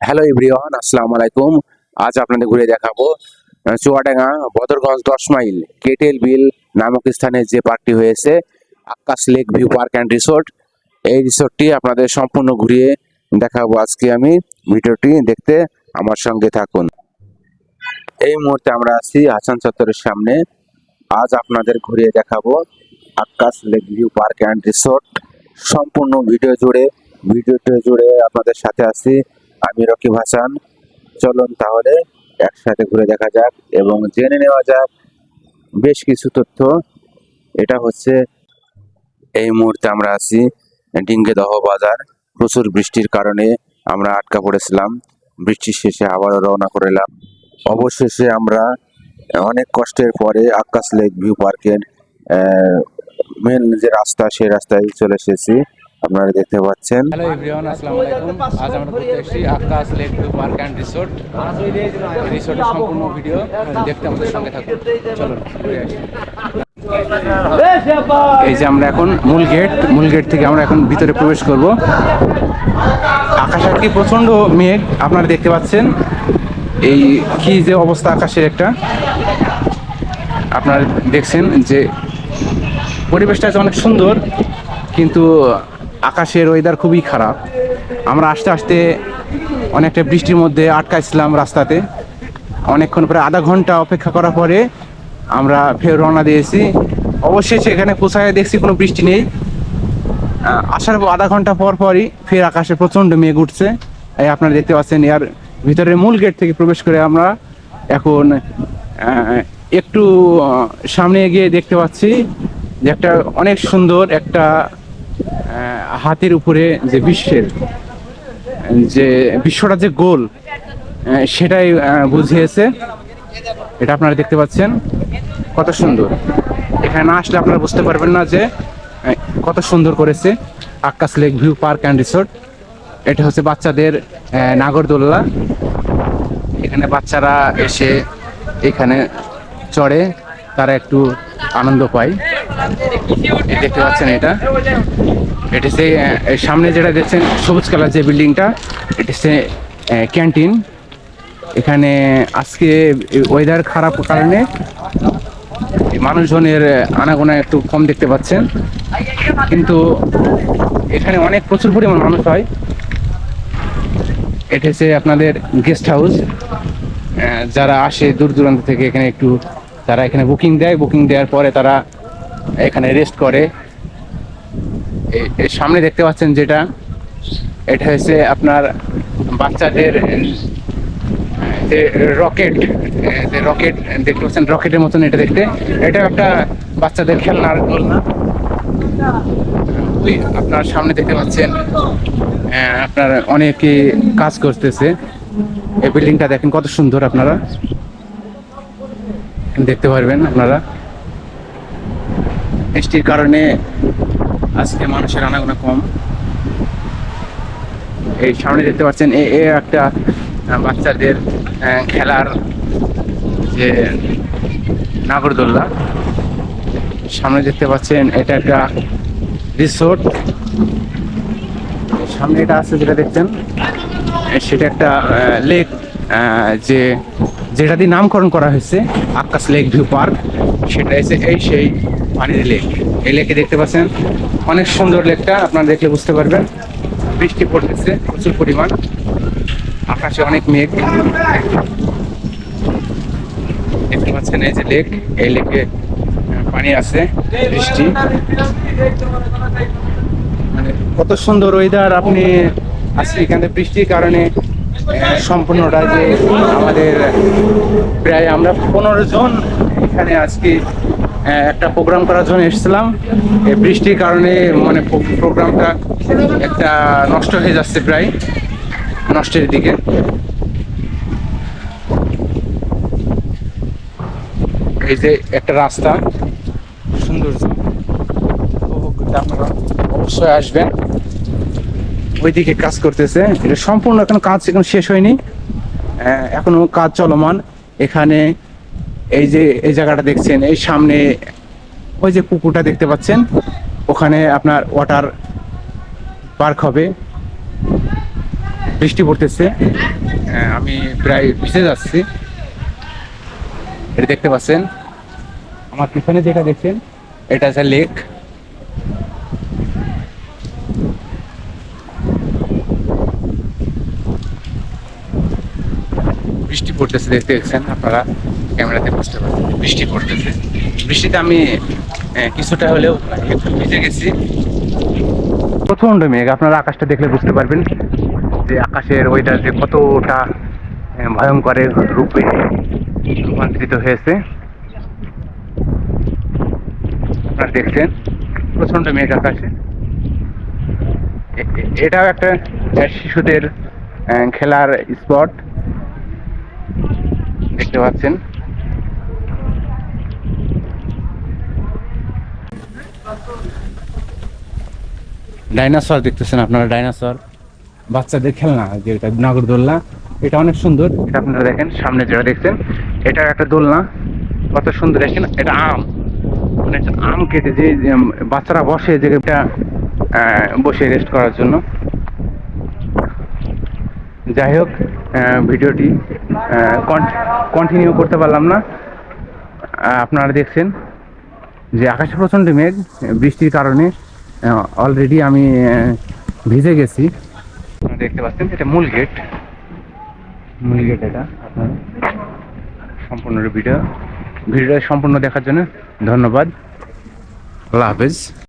Hello everyone আসসালামু আলাইকুম আজ আপনাদের ঘুরে দেখাবো চুয়াডাঙ্গা বদরগঞ্জ দশ মাইল, কেটেল বিল নামক স্থানে যে পার্কটি হয়েছে, Akash lake view park and resort. এই রিসোর্টটি আপনাদের সম্পূর্ণ ঘুরিয়ে দেখাবো আজকে আমি। ভিডিওটি দেখতে আমার সঙ্গে থাকুন। এই মুহূর্তে আমরা আছি হাসান চত্বরের সামনে। আজ আপনাদের ঘুরিয়ে দেখাবো Akash lake view park and resort. সম্পূর্ণ ভিডিও জুড়ে, ভিডিওটি জুড়ে আপনাদের সাথে আছি। আমি রকিব হাসান। চলুন তাহলে একসাথে ঘুরে দেখা যাক এবং জেনে নেওয়া যাক বেশ কিছু তথ্য। এটা হচ্ছে, এই মুহূর্তে আমরা আছি ডিঙ্গেদহ বাজার। প্রচুর বৃষ্টির কারণে আমরা আটকা পড়েছিলাম। বৃষ্টির শেষে আবারও রওনা করলাম অবশেষে আমরা অনেক কষ্টের পরে আকাশ লেক ভিউ পার্কের মেন যে রাস্তা, সেই রাস্তায় চলে এসেছি। আপনারা দেখতে পাচ্ছেন। হ্যালো এভরিওয়ান, আসসালামু আলাইকুম। আজ আমরা ঘুরতে এসেছি Akash lake view park and resort. রিসোর্টের সম্পূর্ণ ভিডিও দেখতে আমাদের সঙ্গে থাকুন। চলুন, ঘুরে আসি। এই যে আমরা এখন মূল গেট মূল গেট থেকে আমরা এখন ভিতরে প্রবেশ করব। আকাশে কি প্রচণ্ড মেঘ, আপনারা দেখতে পাচ্ছেন। এই কি যে অবস্থা আকাশের একটা। আপনারা দেখছেন যে পরিবেশটা আছে অনেক সুন্দর, কিন্তু আকাশের ওয়েদার খুবই খারাপ। আমরা আসতে আসতে অনেকটা বৃষ্টির মধ্যে আটকাইছিলাম রাস্তাতে। অনেকক্ষণ প্রায় আধা ঘণ্টা অপেক্ষা করার পরে আমরা ফের রওনা দিয়েছি। অবশ্যই সেখানে পৌঁছায় দেখছি কোনো বৃষ্টি নেই। আসার আধা ঘণ্টা পর পরই ফের আকাশে প্রচণ্ড মেঘ উঠছে। এই আপনারা দেখতে পাচ্ছেন এর ভিতরের মূল গেট থেকে প্রবেশ করে আমরা এখন একটু সামনে গিয়ে দেখতে পাচ্ছি যে একটা অনেক সুন্দর একটা হাতের উপরে যে বিশ্বের, যে বিশ্বটা যে গোল সেটাই বুঝিয়েছে। এটা আপনারা দেখতে পাচ্ছেন। কত সুন্দর। এখানে না আসলে আপনারা বুঝতে পারবেন না যে কত সুন্দর করেছে Akash lake view park and resort. এটা হচ্ছে বাচ্চাদের নাগরদোল্লা এখানে বাচ্চারা এসে এখানে চড়ে, তারা একটু আনন্দ পায়। দেখতে পাচ্ছেন এটা। এটা এই সামনে যেটা দেখছেন, সবুজ কালার যে বিল্ডিংটা এটা হচ্ছে ক্যান্টিন এখানে আজকে ওয়েদার খারাপ কারণে মানুষজনের আনাগোনা একটু কম দেখতে পাচ্ছেন। কিন্তু এখানে অনেক প্রচুর পরিমাণ মানুষ হয়। এটা আপনাদের গেস্ট হাউস যারা আসে দূর দূরান্ত থেকে এখানে একটু, তারা এখানে বুকিং দেয়। বুকিং দেওয়ার পরে তারা এখানে রেস্ট করে। এ- এর সামনে দেখতে পাচ্ছেন যেটা, এটা হচ্ছে আপনার বাচ্চাদের রকেট, যে রকেট, দেখতে পাচ্ছেন রকেটের মতন এটা দেখতে। এটা একটা বাচ্চাদের খেলনার দোলনা আপনার সামনে দেখতে পাচ্ছেন আপনার অনেকে কাজ করতেছে। এই বিল্ডিংটা দেখেন কত সুন্দর আপনারা। দেখতে পারবেন আপনারা। বৃষ্টির কারণে আজকে মানুষের আনাগোনা কম। এই সামনে দেখতে পাচ্ছেন, এ এ একটা বাচ্চাদের খেলার যে নাগরদোল্লা, সামনে দেখতে পাচ্ছেন এটা একটা রিসোর্ট। সামনে এটা আছে যেটা দেখছেন সেটা একটা লেক যে, যেটা দিয়ে নামকরণ করা হয়েছে, আকাশ লেক ভিউ পার্ক, সেটা এসে এই সেই পানির লেক। এই লেকে দেখতে পাচ্ছেন অনেক সুন্দর লেকটা আপনারা দেখলে বুঝতে পারবেন। বৃষ্টি পড়তেছে, প্রচুর পরিমাণ। আকাশে অনেক মেঘ। দেখতে পাচ্ছেন এই যে লেক। এই লেকে পানি আছে, বৃষ্টি। মানে কত সুন্দর ওয়েদার আপনি আজকে এখানে বৃষ্টির কারণে সম্পূর্ণটা যে আমাদের, প্রায় আমরা পনেরো জন এখানে আজকে একটা প্রোগ্রাম করার জন্য এসেছিলাম। এই বৃষ্টির কারণে মানে প্রোগ্রামটা একটা নষ্ট হয়ে যাচ্ছে প্রায়, নষ্টের দিকে। এই যে একটা রাস্তা, সৌন্দর্য অবশ্যই আসবেন। ওইদিকে কাজ করতেছে, এটা সম্পূর্ণ এখন কাজ এখন শেষ হয়নি। এখনও কাজ চলমান। এখানে এই যে, এই জায়গাটা দেখছেন, এই সামনে ওই যে পুকুরটা দেখতে পাচ্ছেন, ওখানে আপনার ওয়াটার পার্ক হবে। বৃষ্টি পড়তেছে। আমি প্রায় ভিজে যাচ্ছি। এটা দেখতে পাচ্ছেন। আমার পিছনে যেটা দেখছেন, এটা আছে লেক বৃষ্টি পড়তেছে দেখতে দেখছেন আপনারা ক্যামেরাতে বুঝতে পারছেন বৃষ্টি পড়তেছে। বৃষ্টিতে আমি কিছুটা হলেও ভিজে গেছি। প্রচণ্ড মেঘ আপনারা আকাশটা দেখলে বুঝতে পারবেন যে আকাশের ওয়েদার যে কতটা আহ, ভয়ঙ্করের রূপে রূপান্তরিত হয়েছে। আপনারা দেখছেন প্রচণ্ড মেঘ আকাশে। এটাও একটা শিশুদের খেলার স্পট দেখতে পাচ্ছেন। ডাইনোসর দেখতেছেন আপনারা ডাইনোসর। বাচ্চাদের খেলনা যেটা নাগরদোলনা এটা অনেক সুন্দর। এটা আপনারা দেখেন সামনে যেটা দেখছেন এটা একটা দোলনা। কত সুন্দর দেখেন এটা আম। মানে আম কেটে যে বাচ্চারা বসে যে এটা আহ, বসে রেস্ট করার জন্য। যাই হোক ভিডিওটি কন্টিনিউ করতে পারলাম না। আপনারা দেখছেন যে আকাশে প্রচণ্ড মেঘ, বৃষ্টির কারণে অলরেডি আমি ভিজে গেছি। দেখতে পাচ্ছেন এটা মূল গেট মূল গেট এটা। সম্পূর্ণ ভিডিও ভিডিওটা সম্পূর্ণ দেখার জন্য ধন্যবাদ। আল্লাহ হাফেজ।